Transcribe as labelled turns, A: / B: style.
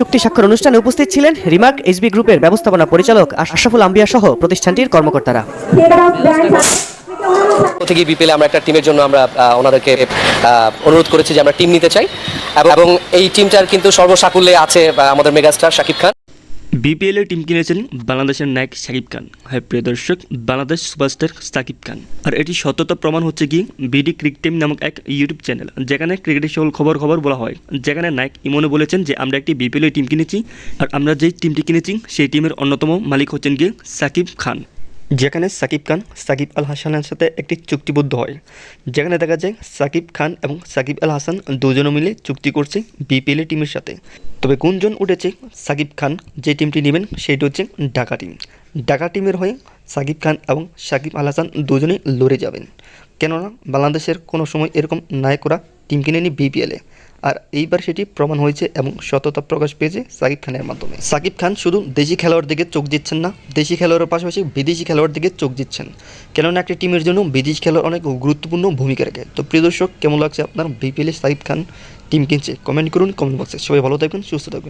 A: চুক্তি স্বাক্ষর অনুষ্ঠানে উপস্থিত ছিলেন রিমার্ক এসবি গ্রুপের ব্যবস্থাপনা পরিচালক আশরাফুল আম্বিয়া সহ প্রতিষ্ঠানটির কর্মকর্তারা।
B: থেকে বিপিএলে আমরা একটা টিমের জন্য আমরা ওনাদেরকে অনুরোধ করেছি যে আমরা টিম নিতে চাই। এবং- এই টিমটার কিন্তু সর্বসাকুল্যে আছে আমাদের মেগাস্টার শাকিব খান।
C: বিপিএলের টিম কিনেছেন বাংলাদেশের নায়ক সাকিব খান। হ্যাঁ প্রিয় দর্শক, বাংলাদেশ সুপারস্টার সাকিব খান। আর এটি সত্যতা প্রমাণ হচ্ছে কি বিডি ক্রিকেট টিম নামক এক ইউটিউব চ্যানেল যেখানে ক্রিকেটের সকল খবর খবর বলা হয়। যেখানে নায়ক ইমনে বলেছেন যে, আমরা একটি বিপিএলের টিম কিনেছি, আর আমরা যেই টিমটি কিনেছি, সেই টিমের অন্যতম মালিক হচ্ছেন গিয়ে সাকিব খান। যেখানে সাকিব খান, সাকিব আল হাসানের সাথে একটি চুক্তিবদ্ধ হয়। যেখানে দেখা যায়, সাকিব খান এবং সাকিব আল হাসান দুজনে মিলে চুক্তি করছে বিপিএল টিমের সাথে। তবে কোনজন উঠেছে, সাকিব খান যে টিমটি নেবেন সেটি হচ্ছে ঢাকা টিম ঢাকা টিমের হয়ে সাকিব খান এবং সাকিব আল হাসান দুজনেই লড়ে যাবেন। কেননা, বাংলাদেশের কোনো সময় এরকম নায়করা টিম কিনে নি বিপিএলে আর এইবার সেটি প্রমাণ হয়েছে এবং সততা প্রকাশ পেয়েছে সাকিব খানের মাধ্যমে। সাকিব খান শুধু দেশি খেলোয়াড় দিকে চোখ দিচ্ছেন না, দেশি খেলোয়াড়ের পাশাপাশি বিদেশি খেলোয়াড় দিকে চোখ দিচ্ছেন। কেননা একটি টিমের জন্য বিদেশি খেলোয়াড় অনেক গুরুত্বপূর্ণ ভূমিকা রাখে। তো প্রিয় দর্শক, কেমন লাগছে আপনার বিপিএলে সাকিব খান টিম কিনছে? কমেন্ট করুন, কমেন্ট বক্সে। সবাই ভালো থাকবেন, সুস্থ থাকবেন।